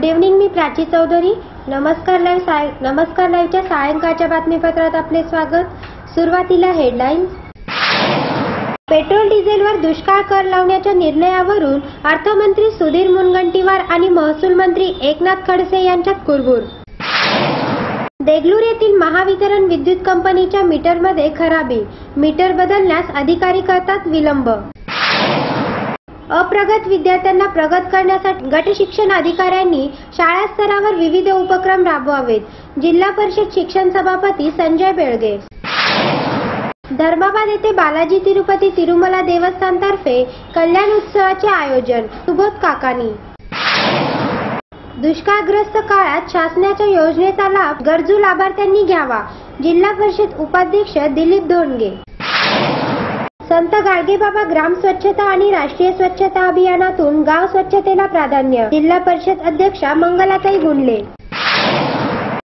Good evening मी प्राची चौधरी. नमस्कार live साय नमस्कार लाईव्हच्या सायंकाळच्या बातमीपत्रात आपले स्वागत. सुरुवातीला हेडलाईन पेट्रोल डिझेलवर दुष्काळ कर लावण्याच्या निर्णयावरून अर्थमंत्री सुधीर मुनगंटीवार आणि महसूल मंत्री एकनाथ खडसे यांच्यात कुरबुर. देगलूर येथील महावितरण विद्युत कंपनीच्या मीटरमध्ये खराबी. मीटर बदलण्यास अधिकारी करतात विलंब. अप्रगत विद्यार्थ्यांना प्रगत करण्यासाठी गट शिक्षण अधिकाऱ्यांनी शाळा स्तरावर विविध उपक्रम राबवावेत. जिल्हा परिषद शिक्षण सभापती संजय बेळगे. धर्माबाद येथे बालाजी तिरुपती तिरुमला देवस्थानतर्फे कल्याण उत्सवाचे आयोजन. सुबोध काकानी. दुष्काळग्रस्त काळात शासनाच्या योजनेचा लाभ गरजू लाभार्थ्यांनी घ्यावा. जिल्हा परिषद उपाध्यक्ष दिलीप धोंडगे. संत गाडगेबाबा ग्राम स्वच्छता आणि राष्ट्रीय स्वच्छता अभियानातून गाव स्वच्छतेला प्राधान्य. जिल्हा परिषद अध्यक्षा मंगलाताई गुंडले.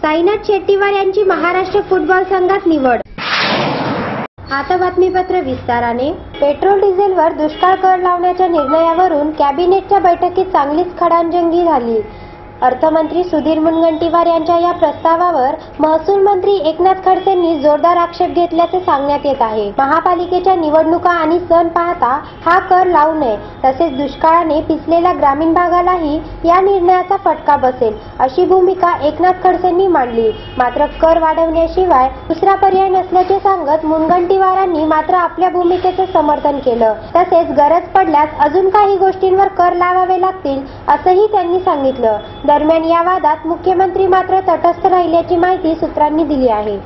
साईनाथ शेट्टीवार यांची महाराष्ट्र फुटबॉल संघात निवड. आता बातमीपत्र विस्ताराने. पेट्रोल डिझेलवर दुष्काळ कर लावण्याच्या निर्णयावरून कॅबिनेटच्या बैठकीत चांगलीच खडांजंगी झाली. अर्थमंत्री सुधीर मुनगंटीवार यांच्या या प्रस्तावावर महसूल मंत्री एकनाथ खडसेंनी जोरदार आक्षेप घेतल्याचे सांगण्यात येत आहे. महापालिकेच्या निवडणुका आणि सण पाहता हा कर लावू नये तसेच दुष्काळाने पिसलेल्या ग्रामीण भागालाही या निर्णयाचा फटका बसेल अशी भूमिका एकनाथ खडसेंनी मांडली. मात्र कर वाढवण्याशिवाय दुसरा पर्याय नसल्याचे सांगत मुनगंटीवारांनी मात्र आपल्या भूमिकेचे समर्थन केलं. तसेच गरज पडल्यास अजून काही गोष्टींवर कर लावावे लागतील असंही त्यांनी सांगितलं. दरम्यान या वादात मुख्यमंत्री मात्र तटस्थ राहिल्याची माहिती सूत्रांनी दिली आहे.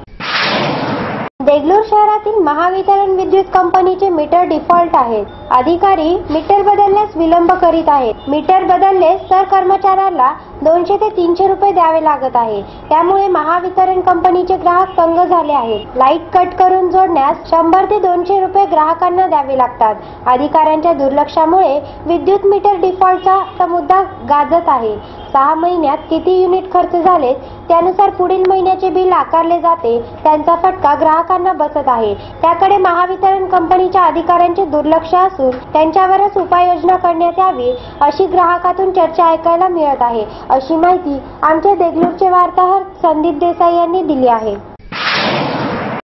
देगलूर शहरातील महावितरण विद्युत कंपनीचे मीटर डिफॉल्ट आहेत. अधिकारी मीटर बदलण्यास विलंब करीत आहेत. मीटर बदलले तर कर्मचाऱ्याला दोनशे ते तीनशे रुपये द्यावे लागत आहे. त्यामुळे महावितरण कंपनीचे ग्राहक तंग झाले आहेत. लाइट कट करून जोडण्यास शंभर ते दोनशे रुपये ग्राहकांना द्यावे लागतात. अधिकाऱ्यांच्या दुर्लक्षामुळे विद्युत मीटर डिफॉल्टचा मुद्दा गाजत आहे. सहा महिन्यात किती युनिट खर्च झालेत त्यानुसार पुढील महिन्याचे बिल आकारले जाते त्यांचा फटका ग्राहकांना बसत आहे. त्याकडे महावितरण कंपनीच्या अधिकाऱ्यांचे दुर्लक्ष असून त्यांच्यावरच उपाययोजना करण्यात यावी अशी ग्राहकातून चर्चा ऐकायला मिळत आहे. अशी माहिती आमच्या देगलूरचे वार्ताहर संदीप देसाई यांनी दिली आहे.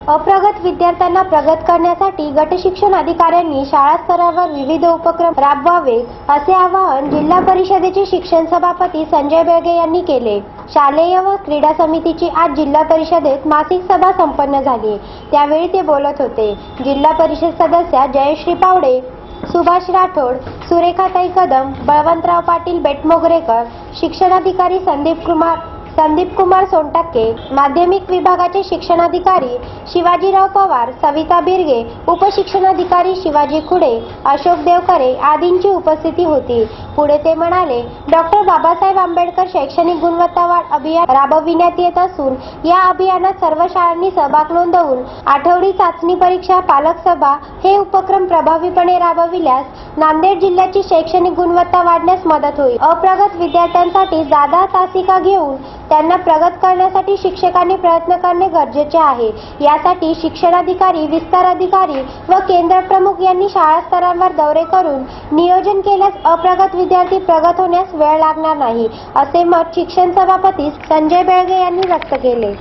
अप्रगत विद्यार्थ्यांना प्रगत करण्यासाठी गट शिक्षण अधिकाऱ्यांनी शाळा स्तरावर विविध उपक्रम राबवावे असे आवाहन जिल्हा परिषदेचे शिक्षण सभापती संजय बेळगे यांनी केले. शालेय व क्रीडा समितीची आज जिल्हा परिषदेत मासिक सभा संपन्न झाली. त्यावेळी ते बोलत होते. जिल्हा परिषद सदस्या जयश्री पावडे सुभाष राठोड सुरेखाताई कदम बळवंतराव पाटील बेटमोगरेकर शिक्षणाधिकारी संदीप कुमार संदीप कुमार सोनटक्के माध्यमिक विभागाचे शिक्षणाधिकारी शिवाजीराव पवार सविता बिरगे उपशिक्षणाधिकारी शिवाजी खुडे अशोक देवकरे आदींची उपस्थिती होती. पुढे ते म्हणाले डॉक्टर बाबासाहेब आंबेडकर शैक्षणिक गुणवत्ता वाढ अभियान राबविण्यात येत असून या अभियानात सर्व शाळांनी सहभाग नोंदवून आठवडी चाचणी परीक्षा पालक सभा हे उपक्रम प्रभावीपणे राबविल्यास नांदेड जिल्ह्याची शैक्षणिक गुणवत्ता वाढण्यास मदत होईल. अप्रगत विद्यार्थ्यांसाठी जादा तासिका घेऊन त्यांना प्रगत करण्यासाठी शिक्षकांनी प्रयत्न करणे गरजेचे आहे. यासाठी शिक्षणाधिकारी विस्तार अधिकारी व केंद्र प्रमुख यांनी शाळा स्तरांवर दौरे करून नियोजन केल्यास अप्रगत विद्यार्थी प्रगत होण्यास वेळ लागणार नाही असे मत शिक्षण सभापती संजय बेळगे यांनी व्यक्त केले.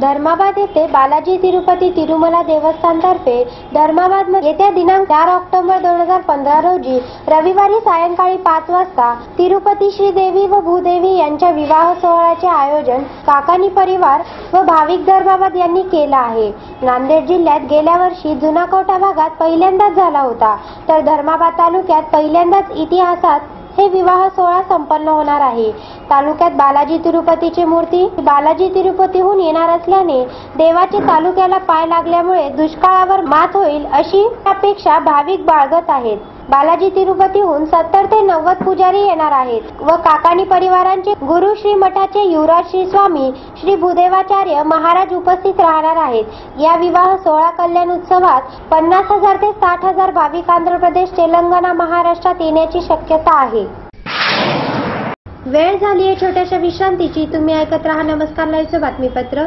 धर्माबाद येथे बालाजी तिरुपती तिरुमला देवस्थानतर्फे धर्माबाद येत्या दिनांक चार ऑक्टोबर दोन हजार पंधरा रोजी रविवारी सायंकाळी पाच वाजता तिरुपती श्रीदेवी व भूदेवी यांच्या विवाह सोहळ्याचे आयोजन काकानी परिवार व भाविक धर्माबाद यांनी केलं आहे. नांदेड जिल्ह्यात गेल्या वर्षी जुना कोटा भागात पहिल्यांदाच झाला होता. तर धर्माबाद तालुक्यात पहिल्यांदाच इतिहासात हे विवाह सोहळा संपन्न होणार आहे. तालुक्यात बालाजी तिरुपतीची मूर्ती बालाजी तिरुपतीहून येणार असल्याने देवाचे तालुक्याला पाय लागल्यामुळे दुष्काळावर मात होईल अशी अपेक्षा भाविक बाळगत आहेत. बालाजी तिरुपतीहून सत्तर ते नव्वद पुजारी येणार आहेत व काकाणी परिवारांचे गुरु श्री मठाचे युवराज श्री स्वामी श्री भूदेवाचार्य महाराज उपस्थित राहणार आहेत. या विवाह सोहळा कल्याण उत्सवात पन्नास हजार ते साठ हजार भाविक आंध्र प्रदेश तेलंगणा महाराष्ट्रात येण्याची शक्यता आहे. वेळ झाली आहे छोट्याशा विश्रांतीची. तुम्ही ऐकत राहा नमस्कार लाईव्हचं बातमीपत्र.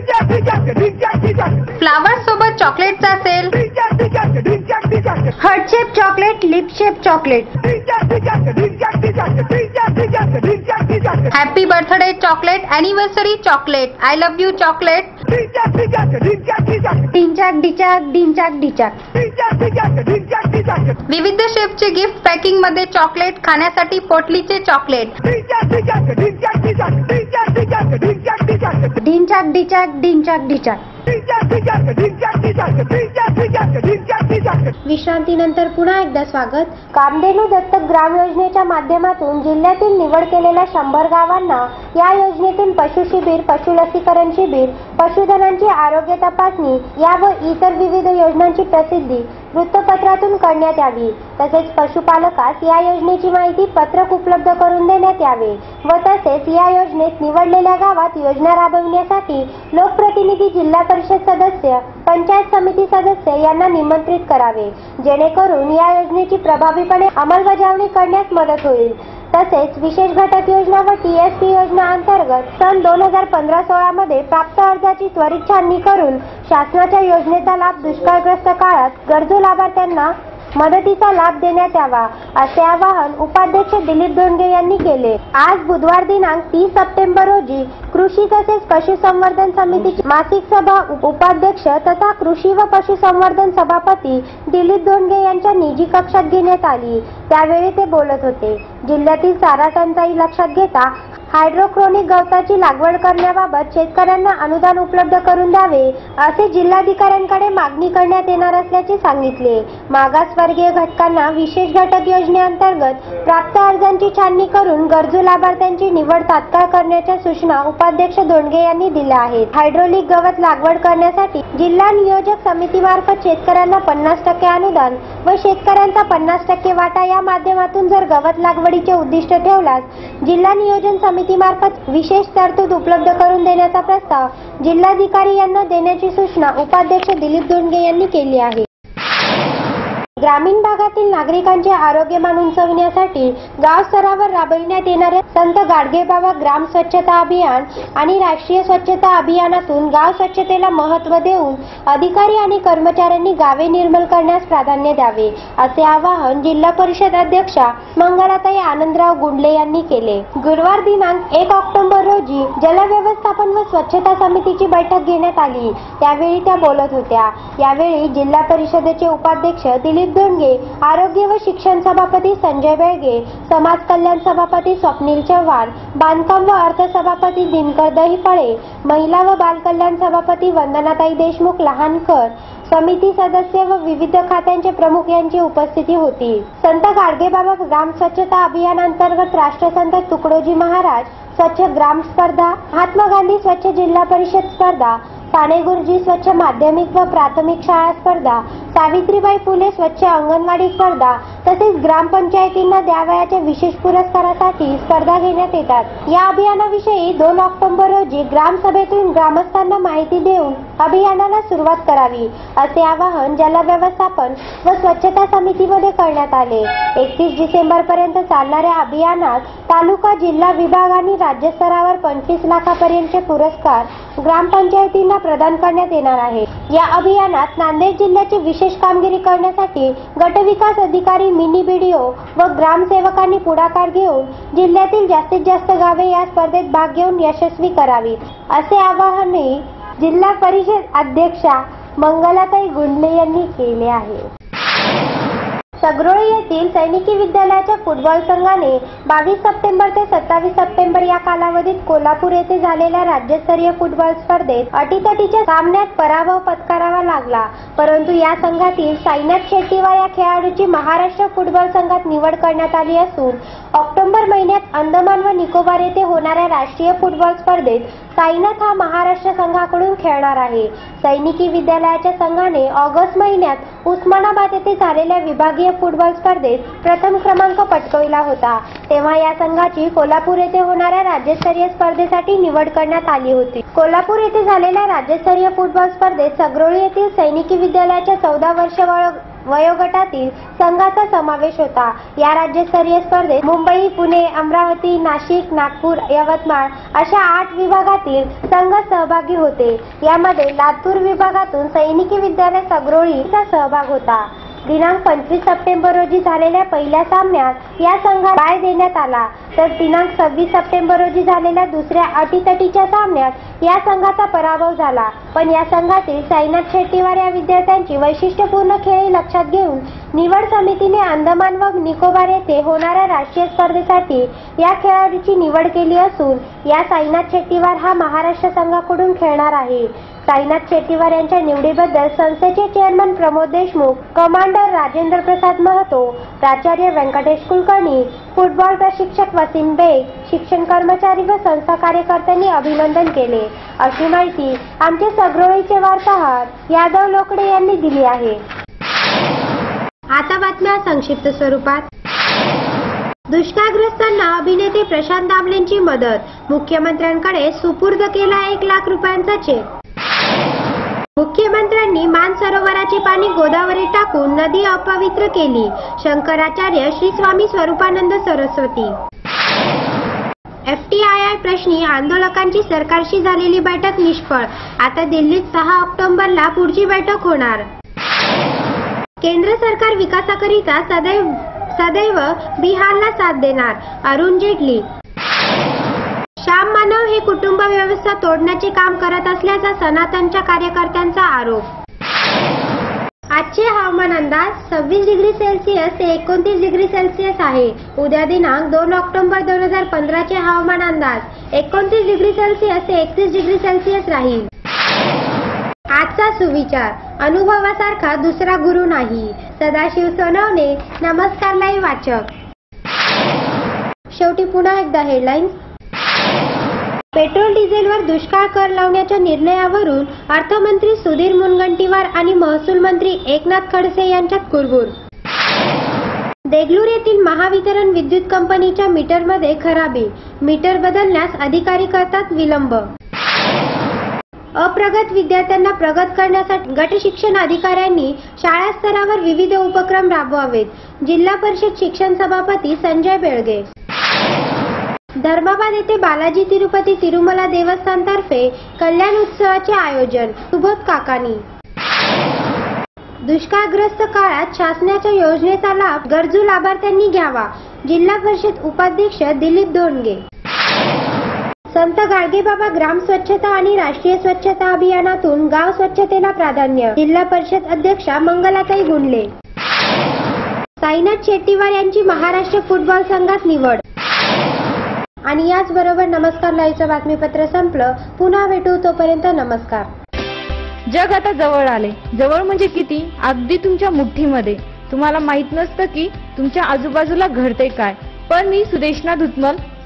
फ्लावर सोबत चॉकलेटचा sale heart shape chocolate lip shape chocolate happy birthday chocolate anniversary chocolate I love you chocolate डिंचाक डिचाक डिंचाक डिचाक विविध शेपचे गिफ्ट पॅकिंगमध्ये चॉकलेट खाण्यासाठी पोटलीचे चॉकलेट. ढिंचाक ढिचाक ढिंचाक ढिचाक. विश्रांतीनंतर पुन्हा एकदा स्वागत. कामधेनू दत्तक ग्राम योजनेच्या माध्यमातून जिल्ह्यातील निवड केलेल्या शंभर गावांना या योजनेतून पशु शिबिर पशु लसीकरण शिबिर पशुधनांची आरोग्य तपासणी या व इतर विविध योजनांची प्रसिद्धी वृत्तपत्रातून करण्यात यावी. तसेच पशुपालकास या योजनेची माहिती पत्रक उपलब्ध करून देण्यात यावे व तसेच या योजनेत निवडलेल्या गावात योजना राबविण्यासाठी लोकप्रतिनिधी जिल्हा परिषद सदस्य पंचायत समिती सदस्य यांना निमंत्रित करावे. जेणेकरून या योजनेची प्रभावीपणे अंमलबजावणी करण्यास मदत होईल. तसेच विशेष घटक योजना व टी एस पी योजना अंतर्गत सन दोन हजार पंधरा सोळा मध्ये प्राप्त अर्जाची त्वरित छाननी करून शासनाच्या योजनेचा लाभ दुष्काळग्रस्त काळात गरजू लाभार्थ्यांना मदतीचा लाभ देण्यात यावा असे आवाहन उपाध्यक्ष दिलीप दोंडगे यांनी केले. आज बुधवार दिनांक तीस सप्टेंबर रोजी कृषी तसेच पशुसंवर्धन समितीची मासिक सभा उप- उपाध्यक्ष तथा कृषी व पशुसंवर्धन सभापती दिलीप दोंडगे यांच्या निजी कक्षात घेण्यात आली. त्यावेळी ते बोलत होते. जिल्ह्यातील चारा टंचाई लक्षात घेता हायड्रोक्रोनिक गवताची लागवड करण्याबाबत शेतकऱ्यांना अनुदान उपलब्ध करून द्यावे असे जिल्हाधिकाऱ्यांकडे मागणी करण्यात येणार असल्याचे सांगितले. मागासवर्गीय घटकांना विशेष घटक योजनेअंतर्गत प्राप्त अर्जांची छाननी करून गरजू लाभार्थ्यांची निवड तात्काळ करण्याच्या सूचना उपाध्यक्ष दोंडगे यांनी दिल्या आहेत. हायड्रोलिक गवत लागवड करण्यासाठी जिल्हा नियोजक समितीमार्फत शेतकऱ्यांना पन्नास टक्के अनुदान व शेतकऱ्यांचा पन्नास टक्के वाटा या माध्यमातून जर गवत लागवडीचे उद्दिष्ट ठेवल्यास जिल्हा नियोजन समिती समितीमार्फत विशेष तरतूद उपलब्ध करून देण्याचा प्रस्ताव जिल्हाधिकारी यांना देण्याची सूचना उपाध्यक्ष दिलीप दोंडगे यांनी केली आहे. ग्रामीण भागातील नागरिकांचे आरोग्यमान उंचवण्यासाठी गाव स्तरावर राबविण्यात येणारे संत गाडगेबाबा ग्राम स्वच्छता अभियान आणि राष्ट्रीय स्वच्छता अभियानातून गाव स्वच्छतेला महत्त्व देऊन अधिकारी आणि कर्मचाऱ्यांनी गावे निर्मल करण्यास प्राधान्य द्यावे असे आवाहन जिल्हा परिषद अध्यक्षा मंगलाताई आनंदराव गुंडले यांनी केले. गुरुवार दिनांक एक ऑक्टोबर रोजी जलव्यवस्थापन व स्वच्छता समितीची बैठक घेण्यात आली. त्यावेळी त्या बोलत होत्या. यावेळी जिल्हा परिषदेचे उपाध्यक्ष दिलीप दोंडगे आरोग्य व शिक्षण सभापती संजय बेळगे समाज कल्याण सभापती स्वप्नील चव्हाण बांधकाम व अर्थ सभापती दिनकर दहिफळे महिला व बालकल्याण सभापती वंदनाताई देशमुख लहानकर समिती सदस्य व विविध खात्यांचे प्रमुख यांची उपस्थिती होती. संत गाडगेबाबा ग्राम स्वच्छता अभियानांतर्गत राष्ट्रसंत तुकडोजी महाराज स्वच्छ ग्राम स्पर्धा महात्मा गांधी स्वच्छ जिल्हा परिषद स्पर्धा पाणेगुरुजी स्वच्छ माध्यमिक व प्राथमिक शाळा स्पर्धा सावित्रीबाई फुले स्वच्छ अंगणवाडी स्पर्धा तसेच ग्रामपंचायतींना द्यावयाच्या विशेष पुरस्कारासाठी स्पर्धा घेण्यात येतात. या अभियानाविषयी दोन ऑक्टोबर रोजी ग्रामसभेतून ग्रामस्थांना माहिती देऊन अभियानाला सुरुवात करावी असे आवाहन जलव्यवस्थापन व स्वच्छता समितीमध्ये करण्यात आले. एकतीस डिसेंबर पर्यंत चालणाऱ्या अभियानात तालुका जिल्हा विभाग आणि राज्यस्तरावर पंचवीस लाखापर्यंतचे पुरस्कार ग्रामपंचायतींना प्रदान करण्यात येणार आहे. या अभियानात नांदेड जिल्ह्याची विशेष कामगिरी करण्यासाठी गटविकास अधिकारी मिनी बीडीओ व ग्रामसेवकांनी पुढाकार घेऊन जिल्ह्यातील जास्तीत जास्त गावे या स्पर्धेत भाग घेऊन यशस्वी करावीत असे आवाहनही जिल्हा परिषद अध्यक्षा मंगलाताई गुंडले यांनी केले आहे. सगरोळी येथील सैनिकी विद्यालयाच्या फुटबॉल संघाने बावीस सप्टेंबर ते सत्तावीस सप्टेंबर या कालावधीत कोल्हापूर येथे झालेल्या राज्यस्तरीय फुटबॉल स्पर्धेत अटीतटीच्या सामन्यात पराभव पत्करावा लागला. परंतु या संघातील साईनाथ शेट्टीवार या खेळाडूची महाराष्ट्र फुटबॉल संघात निवड करण्यात आली असून ऑक्टोबर महिन्यात अंदमान व निकोबार येथे होणाऱ्या राष्ट्रीय फुटबॉल स्पर्धेत साईनाथ हा महाराष्ट्र संघाकडून खेळणार आहे. सैनिकी विद्यालयाच्या संघाने ऑगस्ट महिन्यात उस्मानाबाद येथे झालेल्या विभागीय फुटबॉल स्पर्धेत प्रथम क्रमांक पटकविला होता. तेव्हा या संघाची कोल्हापूर येथे होणाऱ्या राज्यस्तरीय स्पर्धेसाठी निवड करण्यात आली होती. कोल्हापूर येथे झालेल्या राज्यस्तरीय फुटबॉल स्पर्धेत सगरोळी येथील सैनिकी विद्यालयाच्या चौदा वर्ष वयोगटातील संघाचा समावेश होता. या राज्यस्तरीय स्पर्धेत मुंबई पुणे अमरावती नाशिक नागपूर यवतमाळ अशा आठ विभागातील संघ सहभागी होते. यामध्ये लातूर विभागातून सैनिकी विद्यालय सगरोळीचा सहभाग होता. दिनांक पंचवीस सप्टेंबर रोजी झालेल्या पहिल्या सामन्यात या संघात बाय देण्यात आला. तर दिनांक सव्वीस सप्टेंबर रोजी झालेल्या दुसऱ्या अटीतटीच्या सामन्यात या संघाचा पराभव झाला. पण या संघातील साईनाथ शेट्टीवार या विद्यार्थ्यांची वैशिष्ट्यपूर्ण खेळी लक्षात घेऊन निवड समितीने अंदमान व निकोबार येथे होणाऱ्या राष्ट्रीय स्पर्धेसाठी या खेळाडूची निवड केली असून या साईनाथ शेट्टीवार हा महाराष्ट्र संघाकडून खेळणार आहे. साईनाथ शेट्टीवार यांच्या निवडीबद्दल संस्थेचे चेअरमन प्रमोद देशमुख कमांडर राजेंद्र प्रसाद महतो प्राचार्य व्यंकटेश कुलकर्णी फुटबॉल प्रशिक्षक वसीम बेग शिक्षण कर्मचारी व संस्था कार्यकर्त्यांनी अभिनंदन केले. अशी माहिती आमचे सगरोळीचे वार्ताहर यादव लोकडे यांनी दिली आहे. आता बातम्या संक्षिप्त स्वरूपात. दुष्काळग्रस्तांना अभिनेते प्रशांत दामलेंची मदत. मुख्यमंत्र्यांकडे सुपूर्द केला एक लाख रुपयांचा चेक. मुख्यमंत्र्यांनी मानसरोवराचे पाणी गोदावरी टाकून नदी अपवित्र केली. शंकराचार्य श्री स्वामी स्वरूपानंद सरस्वती. एफटीआयआय प्रश्नी आंदोलकांची सरकारशी झालेली बैठक निष्फळ. आता दिल्लीत सहा ऑक्टोबरला पुढची बैठक होणार. केंद्र सरकार विकासाकरिता सदैव सदैव बिहारला साथ देणार अरुण जेटली. श्याम मानव हे कुटुंब व्यवस्था तोडण्याचे काम करत असल्याचा सनातनच्या कार्यकर्त्यांचा आरोप. आजचे हवामान अंदाज सव्वीस डिग्री सेल्सिअस ते एकोणतीस डिग्री सेल्सिअस आहे. उद्या दिनांक दोन ऑक्टोबर दोन हजार पंधराचे हवामान अंदाज एकोणतीस डिग्री सेल्सिअस ते एकतीस डिग्री सेल्सिअस राहील. आजचा सुविचार. अनुभवासारखा दुसरा गुरु नाही. सदाशिव सोनवणे नमस्कार लाईव्ह वाचक. शेवटी पुन्हा एकदा हेडलाईन्स पेट्रोल डिझेलवर दुष्काळ कर लावण्याच्या निर्णयावरून अर्थमंत्री सुधीर मुनगंटीवार आणि महसूल मंत्री एकनाथ खडसे यांच्यात कुरबुर. देगलूर येथील महावितरण विद्युत कंपनीच्या मीटरमध्ये खराबी. मीटर बदलण्यास अधिकारी करतात विलंब. अप्रगत विद्यार्थ्यांना प्रगत करण्यासाठी गट शिक्षण अधिकाऱ्यांनी शाळा स्तरावर विविध उपक्रम राबवावेत. जिल्हा परिषद शिक्षण सभापती संजय बेळगे. धर्माबाद येथे बालाजी तिरुपती तिरुमला देवस्थानतर्फे कल्याण उत्सवाचे आयोजन. सुबोध काकानी. दुष्काळग्रस्त काळात शासनाच्या योजनेचा लाभ गरजू लाभार्थ्यांनी घ्यावा. जिल्हा परिषद उपाध्यक्ष दिलीप धोंडगे. संत गाडगेबाबा ग्राम स्वच्छता आणि राष्ट्रीय स्वच्छता अभियानातून गाव स्वच्छतेला प्राधान्य. जिल्हा परिषद अध्यक्षा मंगलाताई गुंडले. साईनाथ शेट्टीवार यांची महाराष्ट्र फुटबॉल संघात निवड. आणि याचबरोबर नमस्कार लाईव्हचं बातमीपत्र संपलं. पुन्हा भेटू तोपर्यंत नमस्कार. जग आता जवळ आले. जवळ म्हणजे किती? अगदी तुमच्या मुठ्ठीमध्ये. तुम्हाला माहीत नसतं की तुमच्या आजूबाजूला घडते काय. पण मी सुदेशना धुतमल